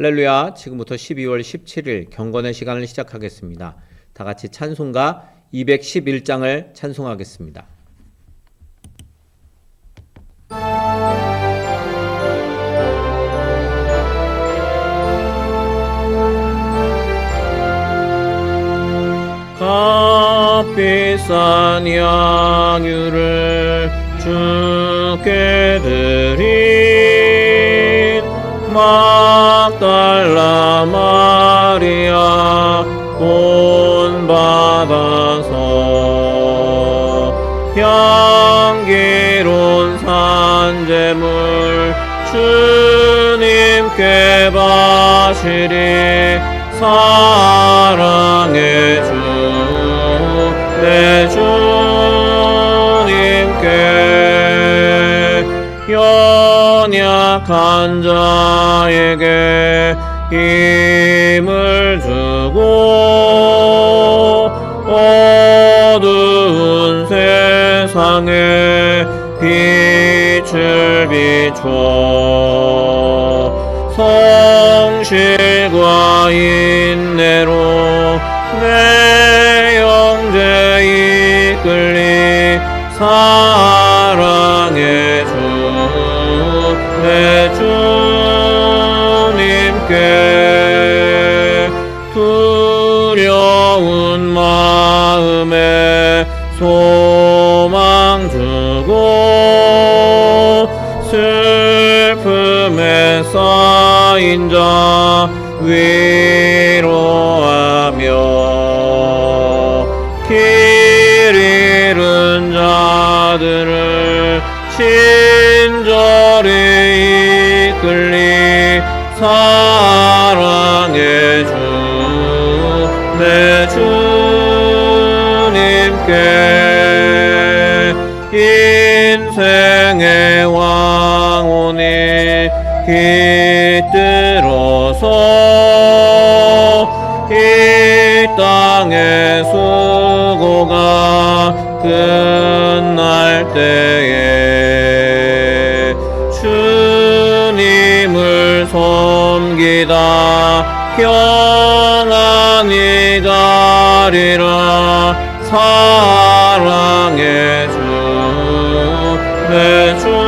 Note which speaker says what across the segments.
Speaker 1: 할렐루야. 지금부터 12월 17일 경건의 시간을 시작하겠습니다. 다 같이 찬송가 211장을 찬송하겠습니다. 값비싼 양유를 주께 드 막달라 마리아 본받아서 향기로운 산재물 주님께 바치리 사랑의 주내 주 약한 자에게 힘을 주고 어두운 세상에 빛을 비춰 성실과 인내로 내 영재 이끌 깃들어서 이 땅의 수고가 끝날 때에 주님을 섬기다. 평안히 가리라. 사랑의 주내 주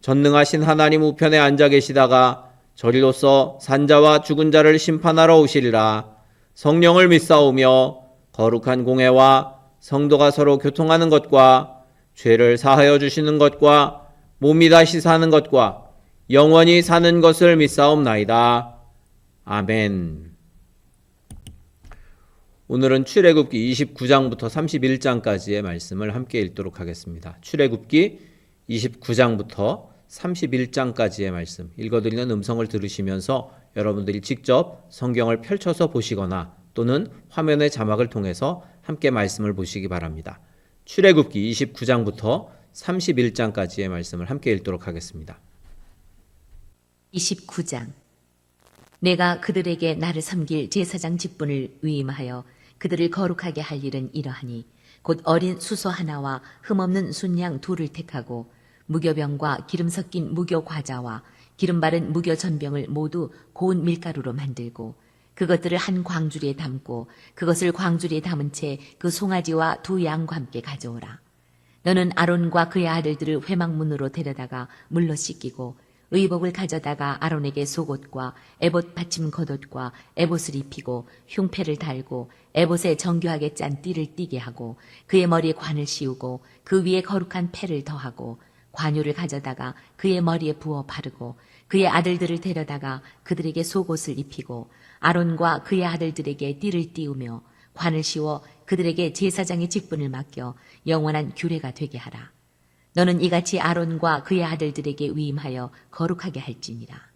Speaker 1: 전능하신 하나님 우편에 앉아 계시다가 저리로서 산자와 죽은 자를 심판하러 오시리라 성령을 믿사오며 거룩한 공회와 성도가 서로 교통하는 것과 죄를 사하여 주시는 것과 몸이 다시 사는 것과 영원히 사는 것을 믿사옵나이다. 아멘. 오늘은 출애굽기 29장부터 31장까지의 말씀을 함께 읽도록 하겠습니다. 출애굽기 29장부터 31장까지의 말씀 읽어드리는 음성을 들으시면서 여러분들이 직접 성경을 펼쳐서 보시거나 또는 화면의 자막을 통해서 함께 말씀을 보시기 바랍니다. 출애굽기 29장부터 31장까지의 말씀을 함께 읽도록 하겠습니다.
Speaker 2: 29장 내가 그들에게 나를 섬길 제사장 직분을 위임하여 그들을 거룩하게 할 일은 이러하니 곧 어린 수소 하나와 흠없는 순양 둘을 택하고 무교병과 기름 섞인 무교 과자와 기름 바른 무교 전병을 모두 고운 밀가루로 만들고 그것들을 한 광주리에 담고 그것을 광주리에 담은 채 그 송아지와 두 양과 함께 가져오라. 너는 아론과 그의 아들들을 회막문으로 데려다가 물로 씻기고 의복을 가져다가 아론에게 속옷과 에봇 받침 겉옷과 에봇을 입히고 흉패를 달고 에봇에 정교하게 짠 띠를 띠게 하고 그의 머리에 관을 씌우고 그 위에 거룩한 패를 더하고 관유를 가져다가 그의 머리에 부어 바르고 그의 아들들을 데려다가 그들에게 속옷을 입히고 아론과 그의 아들들에게 띠를 띠우며 관을 씌워 그들에게 제사장의 직분을 맡겨 영원한 규례가 되게 하라. 너는 이같이 아론과 그의 아들들에게 위임하여 거룩하게 할지니라.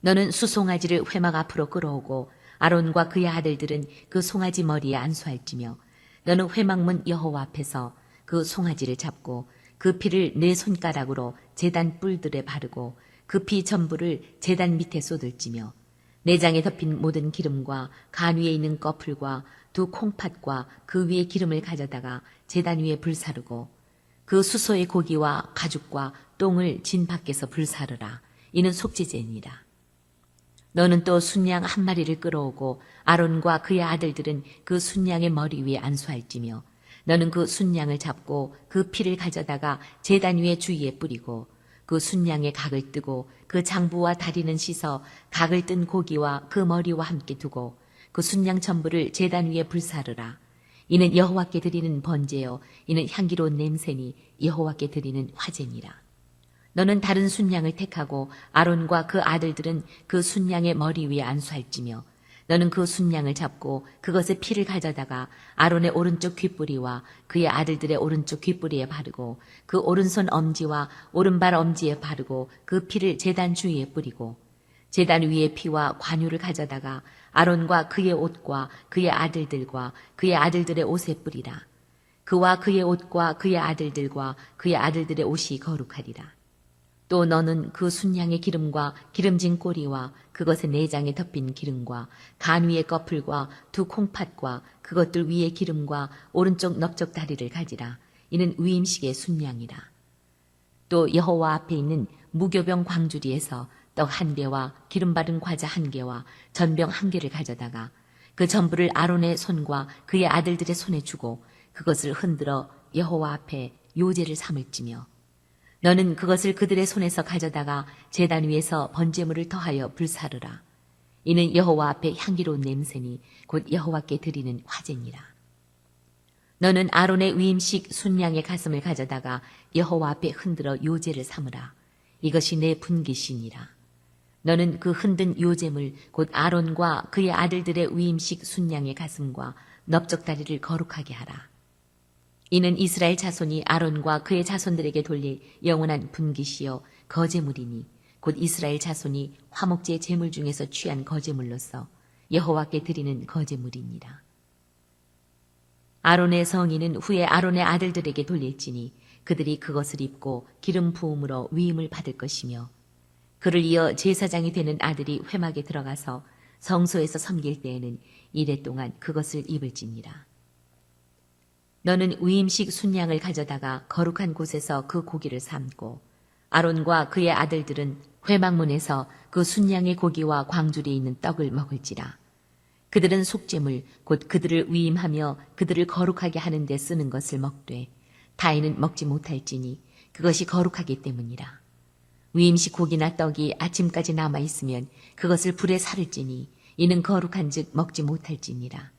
Speaker 2: 너는 수송아지를 회막 앞으로 끌어오고 아론과 그의 아들들은 그 송아지 머리에 안수할지며 너는 회막문 여호와 앞에서 그 송아지를 잡고 그 피를 내 손가락으로 제단 뿔들에 바르고 그 피 전부를 제단 밑에 쏟을지며 내장에 덮인 모든 기름과 간 위에 있는 꺼풀과 두 콩팥과 그 위에 기름을 가져다가 제단 위에 불사르고 그 수소의 고기와 가죽과 똥을 진 밖에서 불사르라. 이는 속죄제니라. 너는 또 순양 한 마리를 끌어오고 아론과 그의 아들들은 그 순양의 머리 위에 안수할지며 너는 그 순양을 잡고 그 피를 가져다가 제단 위에 주위에 뿌리고 그 순양의 각을 뜨고 그 장부와 다리는 씻어 각을 뜬 고기와 그 머리와 함께 두고 그 순양 전부를 제단 위에 불사르라. 이는 여호와께 드리는 번제요 이는 향기로운 냄새니 여호와께 드리는 화제니라. 너는 다른 순양을 택하고 아론과 그 아들들은 그 순양의 머리 위에 안수할지며 너는 그 순양을 잡고 그것의 피를 가져다가 아론의 오른쪽 귓뿌리와 그의 아들들의 오른쪽 귓뿌리에 바르고 그 오른손 엄지와 오른발 엄지에 바르고 그 피를 제단 주위에 뿌리고 제단 위에 피와 관유를 가져다가 아론과 그의 옷과 그의 아들들과 그의 아들들의 옷에 뿌리라. 그와 그의 옷과 그의 아들들과 그의 아들들의 옷이 거룩하리라. 또 너는 그 순양의 기름과 기름진 꼬리와 그것의 내장에 덮인 기름과 간 위의 꺼풀과 두 콩팥과 그것들 위의 기름과 오른쪽 넓적 다리를 가지라. 이는 위임식의 순양이라. 또 여호와 앞에 있는 무교병 광주리에서 떡 한 개와 기름 바른 과자 한 개와 전병 한 개를 가져다가 그 전부를 아론의 손과 그의 아들들의 손에 주고 그것을 흔들어 여호와 앞에 요제를 삼을지며 너는 그것을 그들의 손에서 가져다가 제단 위에서 번제물을 더하여 불사르라. 이는 여호와 앞에 향기로운 냄새니 곧 여호와께 드리는 화제니라. 너는 아론의 위임식 순양의 가슴을 가져다가 여호와 앞에 흔들어 요제를 삼으라. 이것이 내 분기신이라. 너는 그 흔든 요제물 곧 아론과 그의 아들들의 위임식 순양의 가슴과 넓적 다리를 거룩하게 하라. 이는 이스라엘 자손이 아론과 그의 자손들에게 돌릴 영원한 분기시요 거제물이니 곧 이스라엘 자손이 화목제 제물 중에서 취한 거제물로서 여호와께 드리는 거제물이니라. 아론의 성인은 후에 아론의 아들들에게 돌릴지니 그들이 그것을 입고 기름 부음으로 위임을 받을 것이며 그를 이어 제사장이 되는 아들이 회막에 들어가서 성소에서 섬길 때에는 이래 동안 그것을 입을지니라. 너는 위임식 순양을 가져다가 거룩한 곳에서 그 고기를 삶고 아론과 그의 아들들은 회막문에서 그 순양의 고기와 광줄이 있는 떡을 먹을지라. 그들은 속죄물 곧 그들을 위임하며 그들을 거룩하게 하는 데 쓰는 것을 먹되 타인은 먹지 못할지니 그것이 거룩하기 때문이라. 위임식 고기나 떡이 아침까지 남아 있으면 그것을 불에 살을지니 이는 거룩한즉 먹지 못할지니라.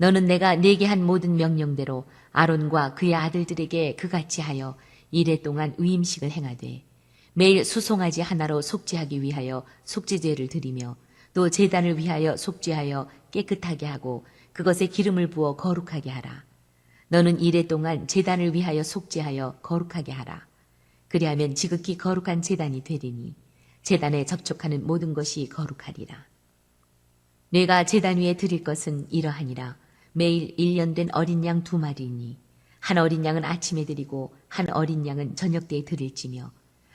Speaker 2: 너는 내가 내게 한 모든 명령대로 아론과 그의 아들들에게 그같이 하여 이래 동안 위임식을 행하되 매일 수송아지 하나로 속죄하기 위하여 속죄제를 드리며 또 제단을 위하여 속죄하여 깨끗하게 하고 그것에 기름을 부어 거룩하게 하라. 너는 이래 동안 제단을 위하여 속죄하여 거룩하게 하라. 그리하면 지극히 거룩한 제단이 되리니 제단에 접촉하는 모든 것이 거룩하리라. 내가 제단 위에 드릴 것은 이러하니라. 매일 1년 된 어린 양 두 마리니 한 어린 양은 아침에 드리고 한 어린 양은 저녁 때에 드릴지며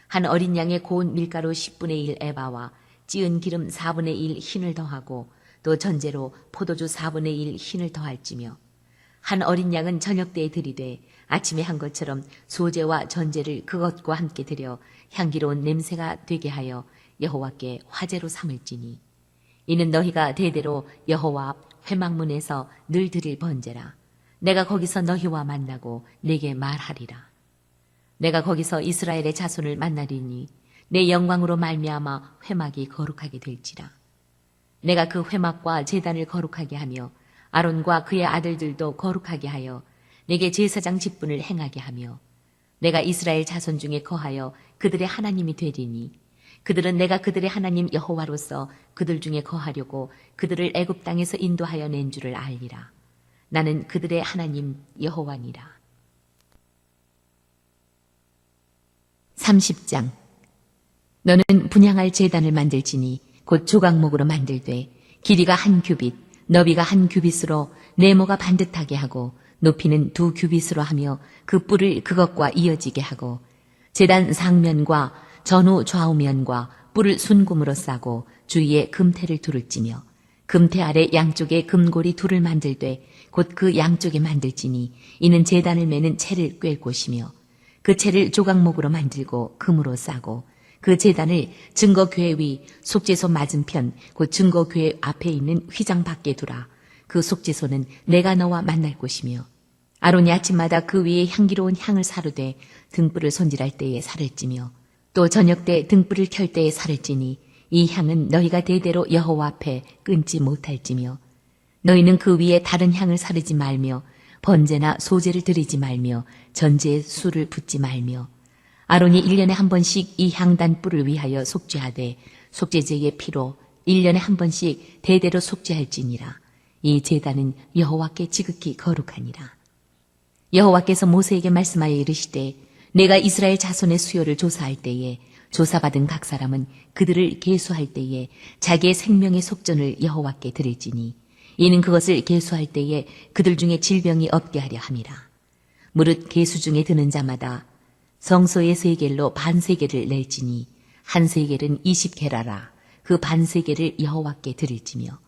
Speaker 2: 한 어린 양의 고운 밀가루 10분의 1 에바와 찌은 기름 4분의 1 흰을 더하고 또 전제로 포도주 4분의 1 흰을 더할지며 한 어린 양은 저녁 때에 드리되 아침에 한 것처럼 소제와 전제를 그것과 함께 드려 향기로운 냄새가 되게 하여 여호와께 화제로 삼을지니 이는 너희가 대대로 여호와 앞 회막문에서 늘 드릴 번제라. 내가 거기서 너희와 만나고 내게 말하리라. 내가 거기서 이스라엘의 자손을 만나리니 내 영광으로 말미암아 회막이 거룩하게 될지라. 내가 그 회막과 제단을 거룩하게 하며 아론과 그의 아들들도 거룩하게 하여 내게 제사장 직분을 행하게 하며 내가 이스라엘 자손 중에 거하여 그들의 하나님이 되리니 그들은 내가 그들의 하나님 여호와로서 그들 중에 거하려고 그들을 애굽 땅에서 인도하여 낸 줄을 알리라. 나는 그들의 하나님 여호와니라. 30장 너는 분양할 재단을 만들지니 곧 조각목으로 만들되 길이가 한 규빗, 너비가 한 규빗으로 네모가 반듯하게 하고 높이는 두 규빗으로 하며 그 뿔을 그것과 이어지게 하고 재단 상면과 전후 좌우면과 뿔을 순금으로 싸고 주위에 금태를 두를 찌며 금태 아래 양쪽에 금고리 둘을 만들되 곧 그 양쪽에 만들지니 이는 재단을 매는 채를 꿰 곳이며 그 채를 조각목으로 만들고 금으로 싸고 그 재단을 증거교회 위 속죄소 맞은편 곧 증거교회 앞에 있는 휘장 밖에 두라. 그 속죄소는 내가 너와 만날 곳이며 아론이 아침마다 그 위에 향기로운 향을 사르되 등불을 손질할 때에 살을 찌며 또 저녁 때 등불을 켤 때에 살을 찌니 이 향은 너희가 대대로 여호와 앞에 끊지 못할지며 너희는 그 위에 다른 향을 사르지 말며 번제나 소제를 드리지 말며 전제에 술을 붓지 말며 아론이 1년에 한 번씩 이 향단 뿔을 위하여 속죄하되 속죄제의 피로 1년에 한 번씩 대대로 속죄할지니라. 이 제단은 여호와께 지극히 거룩하니라. 여호와께서 모세에게 말씀하여 이르시되 내가 이스라엘 자손의 수요를 조사할 때에 조사받은 각 사람은 그들을 계수할 때에 자기의 생명의 속전을 여호와께 드릴지니 이는 그것을 계수할 때에 그들 중에 질병이 없게 하려 함이라. 무릇 계수 중에 드는 자마다 성소의 세겔로 반세겔을 낼지니 한 세겔은 20게라라. 그 반세겔을 여호와께 드릴지며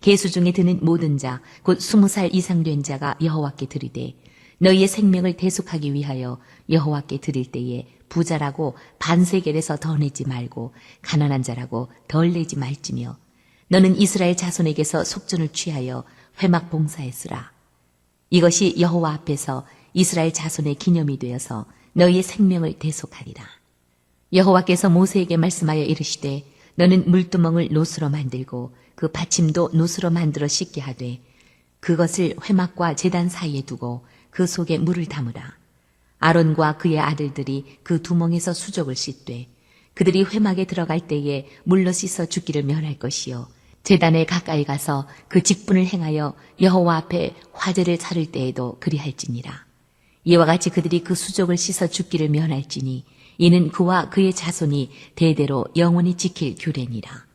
Speaker 2: 계수 중에 드는 모든 자 곧 스무 살 이상 된 자가 여호와께 드리되 너희의 생명을 대속하기 위하여 여호와께 드릴 때에 부자라고 반세겔에서 더 내지 말고 가난한 자라고 덜 내지 말지며 너는 이스라엘 자손에게서 속전을 취하여 회막 봉사에 쓰라 이것이 여호와 앞에서 이스라엘 자손의 기념이 되어서 너희의 생명을 대속하리라. 여호와께서 모세에게 말씀하여 이르시되 너는 물두멍을 노스로 만들고 그 받침도 노스로 만들어 씻게 하되 그것을 회막과 제단 사이에 두고 그 속에 물을 담으라. 아론과 그의 아들들이 그 두멍에서 수족을 씻되 그들이 회막에 들어갈 때에 물로 씻어 죽기를 면할 것이요 제단에 가까이 가서 그 직분을 행하여 여호와 앞에 화제를 차릴 때에도 그리할지니라. 이와 같이 그들이 그 수족을 씻어 죽기를 면할지니 이는 그와 그의 자손이 대대로 영원히 지킬 규례니라.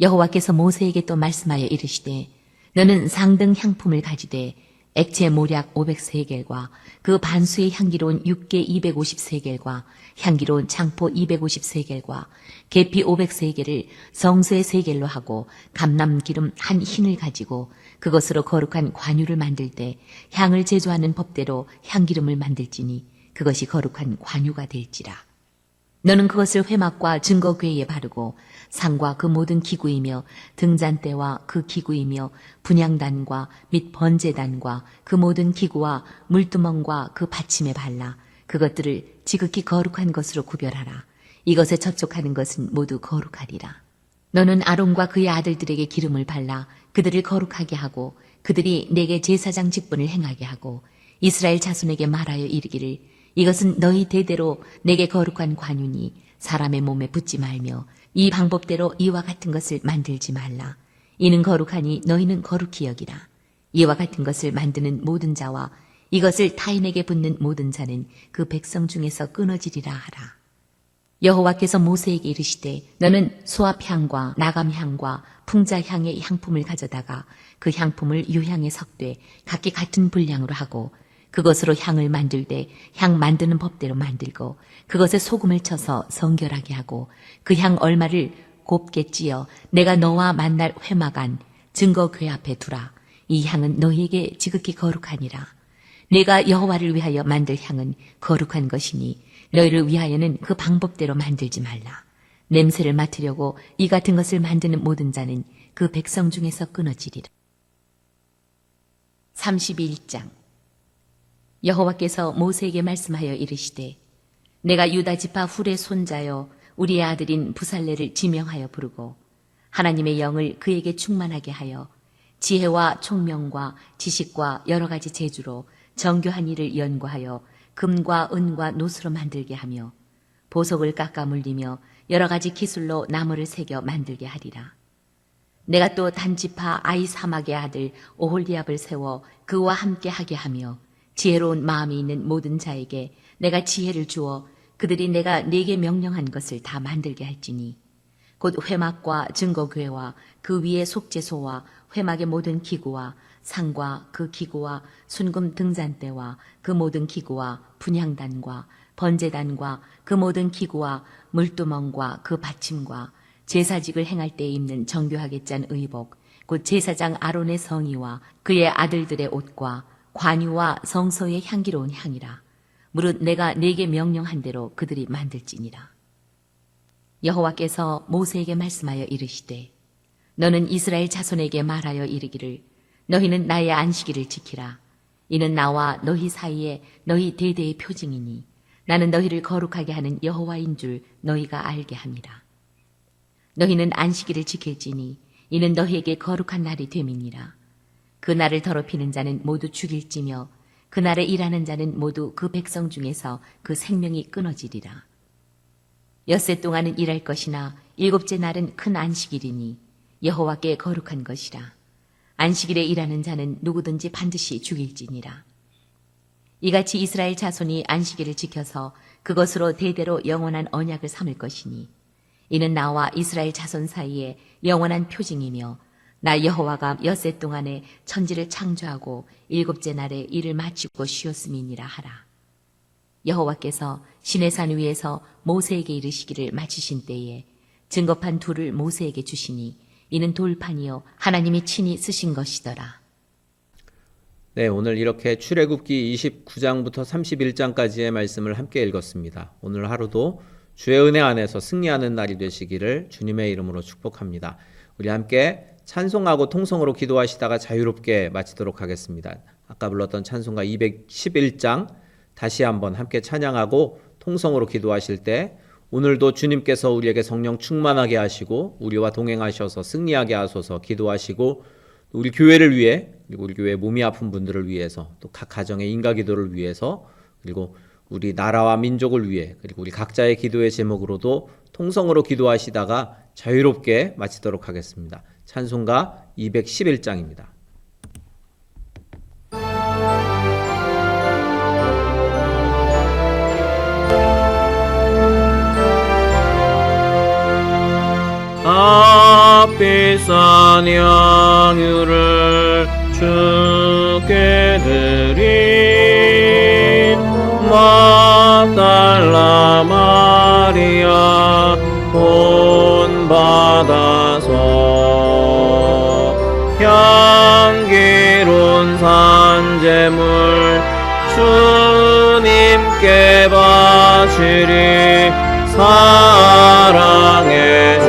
Speaker 2: 여호와께서 모세에게 또 말씀하여 이르시되 너는 상등 향품을 가지되 액체 모략 500세겔과 그 반수의 향기로운 육개 250세겔과 향기로운 창포 250세겔과 계피 500세겔을 성수의 세겔로 하고 감람 기름 한 흰을 가지고 그것으로 거룩한 관유를 만들 때 향을 제조하는 법대로 향기름을 만들지니 그것이 거룩한 관유가 될지라. 너는 그것을 회막과 증거궤에 바르고 상과 그 모든 기구이며 등잔대와 그 기구이며 분양단과 및 번제단과 그 모든 기구와 물두멍과 그 받침에 발라 그것들을 지극히 거룩한 것으로 구별하라. 이것에 접촉하는 것은 모두 거룩하리라. 너는 아론과 그의 아들들에게 기름을 발라 그들을 거룩하게 하고 그들이 내게 제사장 직분을 행하게 하고 이스라엘 자손에게 말하여 이르기를 이것은 너희 대대로 내게 거룩한 관윤이 사람의 몸에 붙지 말며 이 방법대로 이와 같은 것을 만들지 말라. 이는 거룩하니 너희는 거룩히 여기라. 이와 같은 것을 만드는 모든 자와 이것을 타인에게 붙는 모든 자는 그 백성 중에서 끊어지리라 하라. 여호와께서 모세에게 이르시되 너는 수압향과 나감향과 풍자향의 향품을 가져다가 그 향품을 유향에 섞되 각기 같은 분량으로 하고 그것으로 향을 만들되 향 만드는 법대로 만들고 그것에 소금을 쳐서 성결하게 하고 그 향 얼마를 곱게 찌어 내가 너와 만날 회막 안 증거 궤 앞에 두라. 이 향은 너희에게 지극히 거룩하니라. 내가 여호와를 위하여 만들 향은 거룩한 것이니 너희를 위하여는 그 방법대로 만들지 말라. 냄새를 맡으려고 이 같은 것을 만드는 모든 자는 그 백성 중에서 끊어지리라. 31장 여호와께서 모세에게 말씀하여 이르시되 내가 유다 지파 훌의 손자여 우리의 아들인 부살레를 지명하여 부르고 하나님의 영을 그에게 충만하게 하여 지혜와 총명과 지식과 여러 가지 재주로 정교한 일을 연구하여 금과 은과 노수로 만들게 하며 보석을 깎아 물리며 여러 가지 기술로 나무를 새겨 만들게 하리라. 내가 또 단지파 아이 사막의 아들 오홀리압을 세워 그와 함께 하게 하며 지혜로운 마음이 있는 모든 자에게 내가 지혜를 주어 그들이 내가 네게 명령한 것을 다 만들게 할지니 곧 회막과 증거교회와 그 위에 속죄소와 회막의 모든 기구와 상과 그 기구와 순금 등잔대와 그 모든 기구와 분향단과 번제단과 그 모든 기구와 물두멍과 그 받침과 제사직을 행할 때 입는 정교하게 짠 의복 곧 제사장 아론의 성의와 그의 아들들의 옷과 관유와 성소의 향기로운 향이라. 무릇 내가 네게 명령한 대로 그들이 만들지니라. 여호와께서 모세에게 말씀하여 이르시되 너는 이스라엘 자손에게 말하여 이르기를 너희는 나의 안식일을 지키라. 이는 나와 너희 사이에 너희 대대의 표징이니 나는 너희를 거룩하게 하는 여호와인 줄 너희가 알게 합니다 너희는 안식일을 지킬지니 이는 너희에게 거룩한 날이 됨이니라 그 날을 더럽히는 자는 모두 죽일지며 그 날에 일하는 자는 모두 그 백성 중에서 그 생명이 끊어지리라 엿새 동안은 일할 것이나 일곱째 날은 큰 안식일이니 여호와께 거룩한 것이라. 안식일에 일하는 자는 누구든지 반드시 죽일지니라. 이같이 이스라엘 자손이 안식일을 지켜서 그것으로 대대로 영원한 언약을 삼을 것이니 이는 나와 이스라엘 자손 사이에 영원한 표징이며 나 여호와가 엿새 동안에 천지를 창조하고 일곱째 날에 일을 마치고 쉬었음이니라 하라. 여호와께서 시내산 위에서 모세에게 이르시기를 마치신 때에 증거판 둘을 모세에게 주시니 이는 돌판이요 하나님이 친히 쓰신 것이더라.
Speaker 1: 네, 오늘 이렇게 출애굽기 29장부터 31장까지의 말씀을 함께 읽었습니다. 오늘 하루도 주의 은혜 안에서 승리하는 날이 되시기를 주님의 이름으로 축복합니다. 우리 함께 찬송하고 통성으로 기도하시다가 자유롭게 마치도록 하겠습니다. 아까 불렀던 찬송가 211장 다시 한번 함께 찬양하고 통성으로 기도하실 때 오늘도 주님께서 우리에게 성령 충만하게 하시고 우리와 동행하셔서 승리하게 하소서 기도하시고 우리 교회를 위해 그리고 우리 교회 몸이 아픈 분들을 위해서 또 각 가정의 인가 기도를 위해서 그리고 우리 나라와 민족을 위해 그리고 우리 각자의 기도의 제목으로도 통성으로 기도하시다가 자유롭게 마치도록 하겠습니다. 찬송가 211장입니다. 값비싼 양유를 주께 드린 마달라 마리아 본 받아서 향기로운 산재물 주님께 바치리 사랑의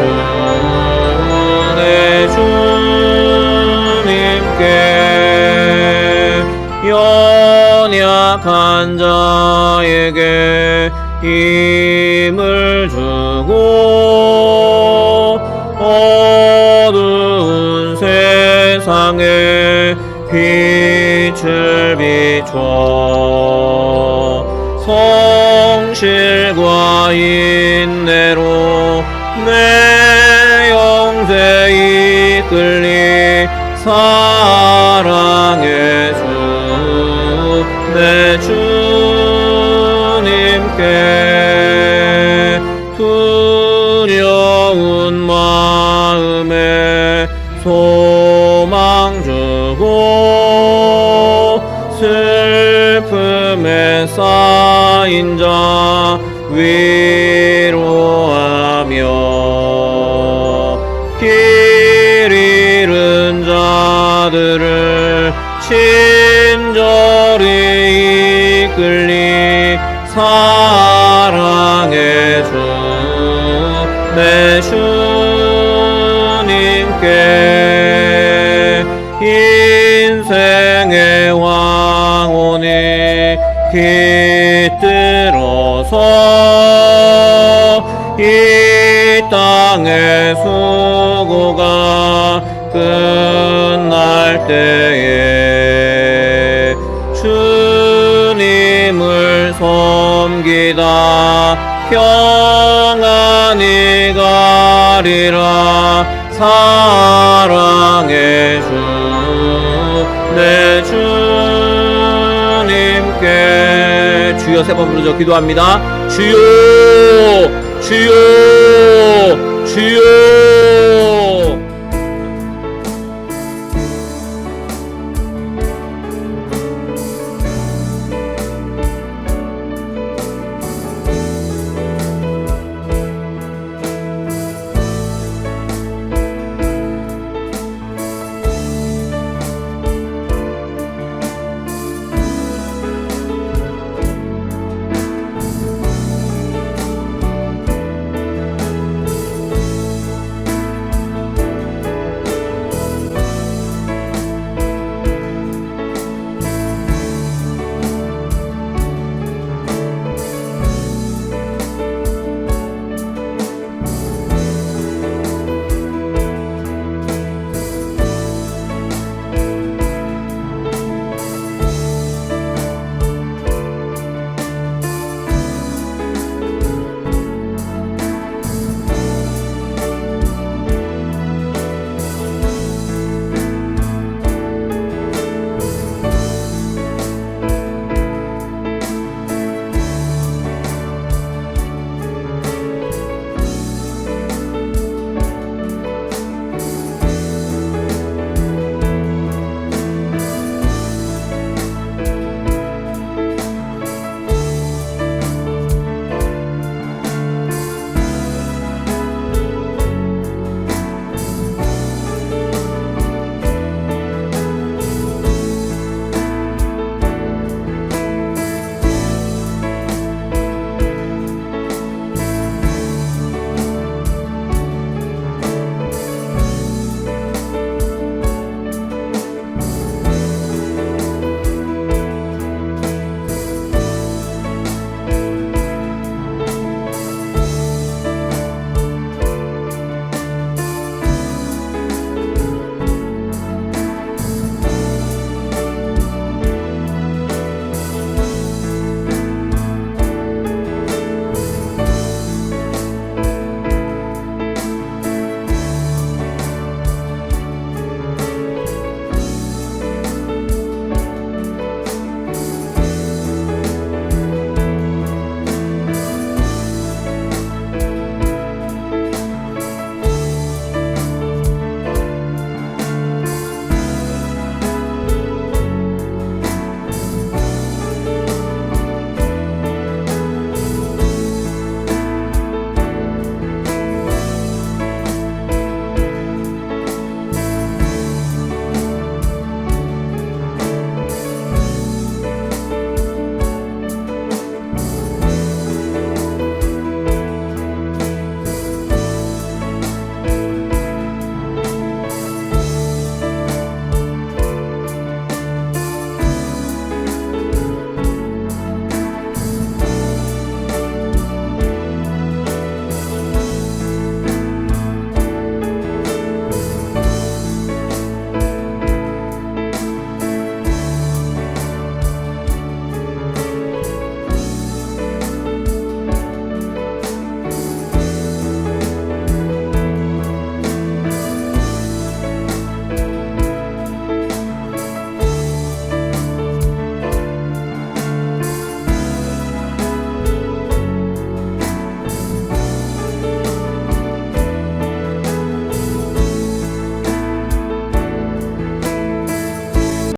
Speaker 1: 주내 주님께. 연약한 자에게 힘 빛을 비춰 성실과 인내로 내 영세 이끌리 사랑의 주 내 주님께 두 쌓인 자 위로하며 길 잃은 자들을 친절히 이끌리 사랑의 주내 주님께 인생의 왕혼이 깃 들어서 이 땅의 수고가 끝날 때에 주님을 섬기다. 평안히 가리라. 사랑의 주내 주 주여 세번 부르죠. 기도합니다. 주여, 주여, 주여.